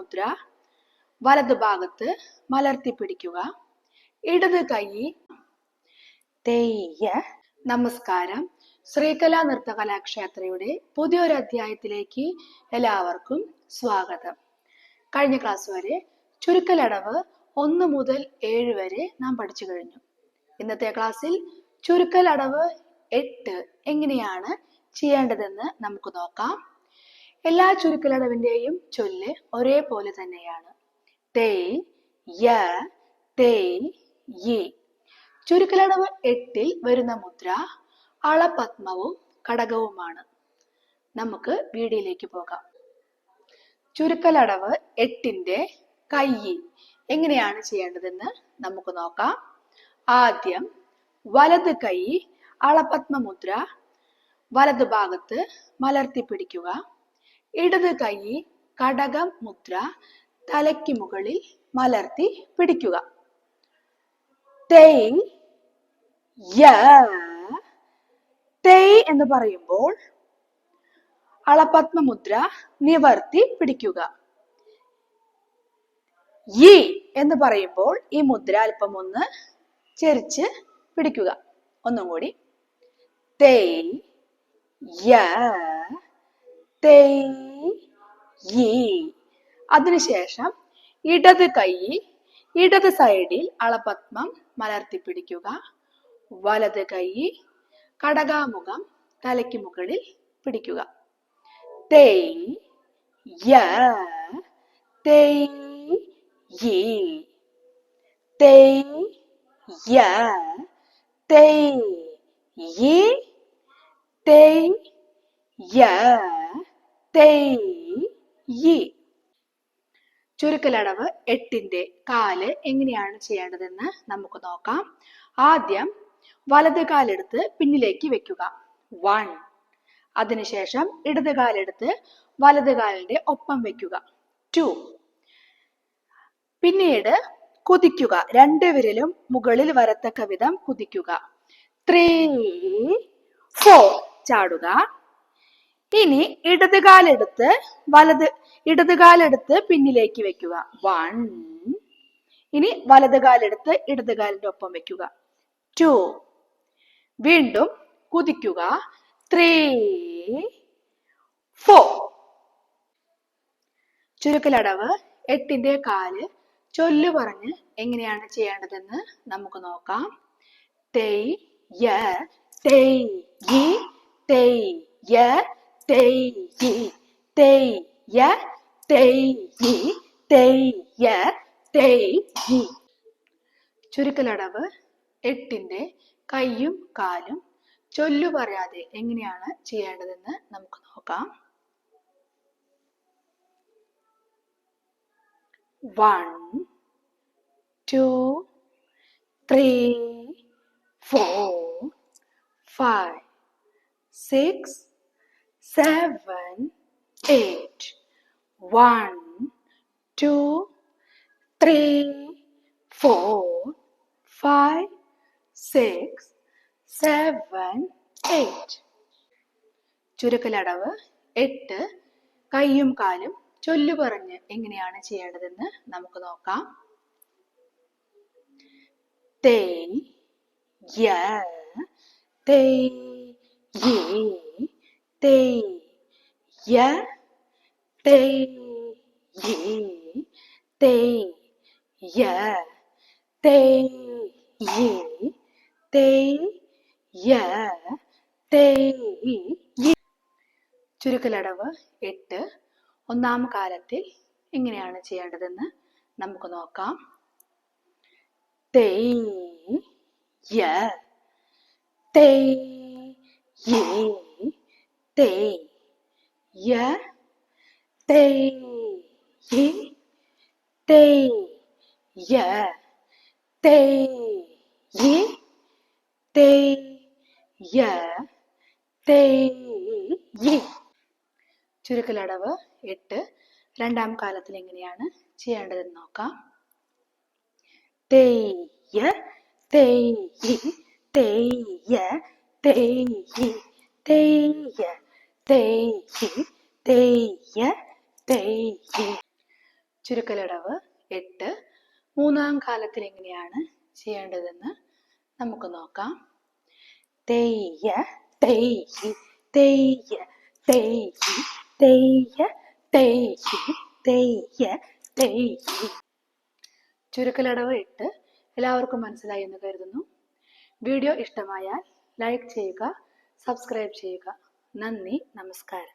മുദ്ര വലത് ഭാഗത്ത് മലർത്തി പിടിക്കുക ഇടത് കൈ തെയ്യ. നമസ്കാരം. ശ്രീകലാ നൃത്തകലാക്ഷേത്രയുടെ പുതിയൊരു അധ്യായത്തിലേക്ക് എല്ലാവർക്കും സ്വാഗതം. കഴിഞ്ഞ ക്ലാസ് വരെ ചുരുക്കലടവ് ഒന്ന് മുതൽ ഏഴ് വരെ നാം പഠിച്ചു കഴിഞ്ഞു. ഇന്നത്തെ ക്ലാസ്സിൽ ചുരുക്കലടവ് എട്ട് എങ്ങനെയാണ് ചെയ്യേണ്ടതെന്ന് നമുക്ക് നോക്കാം. എല്ലാ ചുരുക്കലടവിന്റെയും ചൊല്ല് ഒരേപോലെ തന്നെയാണ്. തേ യ തേ യി. ചുരുക്കലടവ് എട്ടിൽ വരുന്ന മുദ്ര അളപത്മവും ഘടകവുമാണ്. നമുക്ക് വീഡിയോയിലേക്ക് പോകാം. ചുരുക്കലടവ് എട്ടിന്റെ കൈ എങ്ങനെയാണ് ചെയ്യേണ്ടതെന്ന് നമുക്ക് നോക്കാം. ആദ്യം വലത് കൈ അളപത്മ മുദ്ര വലത് ഭാഗത്ത് മലർത്തി പിടിക്കുക. ഇടത് കൈ കടകം മുദ്ര തലയ്ക്ക് മുകളിൽ മലർത്തി പിടിക്കുക. തെയ് യ തെയ് എന്ന് പറയുമ്പോൾ അളപത്മ മുദ്ര നിവർത്തി പിടിക്കുക. ഈ എന്ന് പറയുമ്പോൾ ഈ മുദ്ര അല്പം ഒന്ന് ചെരിച്ച് പിടിക്കുക. ഒന്നും കൂടി. തേയ് യ തെയ് യി. അതിനുശേഷം ഇടത് കൈ ഇടത് സൈഡിൽ അളപത്മം മലർത്തി പിടിക്കുക. വലത് കൈ കടകാമുഖം തലയ്ക്ക് മുകളിൽ പിടിക്കുക. തേയ് യ തേയ് തേയ് യ തെയ് തെയ് യ തെയ്. യി. ചുരുക്കലടവ് എട്ടിന്റെ കാൽ എങ്ങനെയാണ് ചെയ്യേണ്ടതെന്ന് നമുക്ക് നോക്കാം. ആദ്യം വലത് കാലെടുത്ത് പിന്നിലേക്ക് വെക്കുക. വൺ. അതിനുശേഷം ഇടത് കാലെടുത്ത് വലത് കാലിന്റെ ഒപ്പം വെക്കുക. ടു. പിന്നീട് കുതിക്കുക. രണ്ട് വിരലും മുകളിൽ വരത്തക്ക വിധം കുതിക്കുക. ത്രീ. ഫോർ. ചാടുക. ഇനി ഇടത് കാലെടുത്ത് വലത് ഇടത് കാലെടുത്ത് പിന്നിലേക്ക് വെക്കുക. വൺ ഇനി വലത് കാലെടുത്ത് ഇടത് കാലിന്റെ ഒപ്പം വെക്കുക. ടു വീണ്ടും കുതിക്കുക. ത്രീ ഫോർ ചുരുക്കലടവ് എട്ടിന്റെ കാൽ ചൊല്ല് പറഞ്ഞ് എങ്ങനെയാണ് ചെയ്യേണ്ടതെന്ന് നമുക്ക് നോക്കാം. തെയ് യ തെയ് തെയ് യ തെയ് യി തെയ് യ തെയ് യി തെയ് യ തെയ് യി ചുരുക്കലടവ് എട്ടിന്റെ കൈയും കാലും ചൊല്ലു പറയാതെ എങ്ങനെയാണ് ചെയ്യേണ്ടതെന്ന് നമുക്ക് നോക്കാം. One two three four five six seven eight. One, two, three, four, five, six, seven, eight. ചുരുക്കലടവ് എട്ട് കൈയും കാലും ചൊല്ലു പറഞ്ഞ് എങ്ങനെയാണ് ചെയ്യേണ്ടതെന്ന് നമുക്ക് നോക്കാം തേ യ തേയ് യി തേയ് ya തേയ് ye തേയ് ya തേയ് ye തേയ് ya തേയ് ye ചുരുക്കലടവ് എട്ട്. ഒന്നാം കാലത്തിൽ എങ്ങനെയാണ് ചെയ്യേണ്ടതെന്ന് നമുക്ക് നോക്കാം. തേ യ തേ യി. തേയ് യ തേയ് യി തേയ് യ തേയ് യി തേയ് യ തേയ് യി ചുരുക്കലടവ് എട്ട് രണ്ടാം കാലത്തിൽ എങ്ങനെയാണ് ചെയ്യേണ്ടതെന്ന് നോക്കാം. തേയ്യ തെയ്യ തേയ്യ തേയ് തേയ്യ തേയ് തെയ്യ തേയ് ചുരുക്കലടവ് എട്ട്. മൂന്നാം കാലത്തിൽ എങ്ങനെയാണ് ചെയ്യേണ്ടതെന്ന് നമുക്ക് നോക്കാം. തെയ്യ തെയ്യ് തെയ്യ തെയ്യ് തെയ്യ തെയ്യ് തെയ്യ തെയ്യ് ചുരുക്കലടവ് എട്ട്. എല്ലാവർക്കും മനസ്സിലായി എന്ന് കരുതുന്നു. വീഡിയോ ഇഷ്ടമായാൽ ലൈക്ക് ചെയ്യുക സബ്സ്ക്രൈബ് ചെയ്യുക. നന്ദി നമസ്കാരം.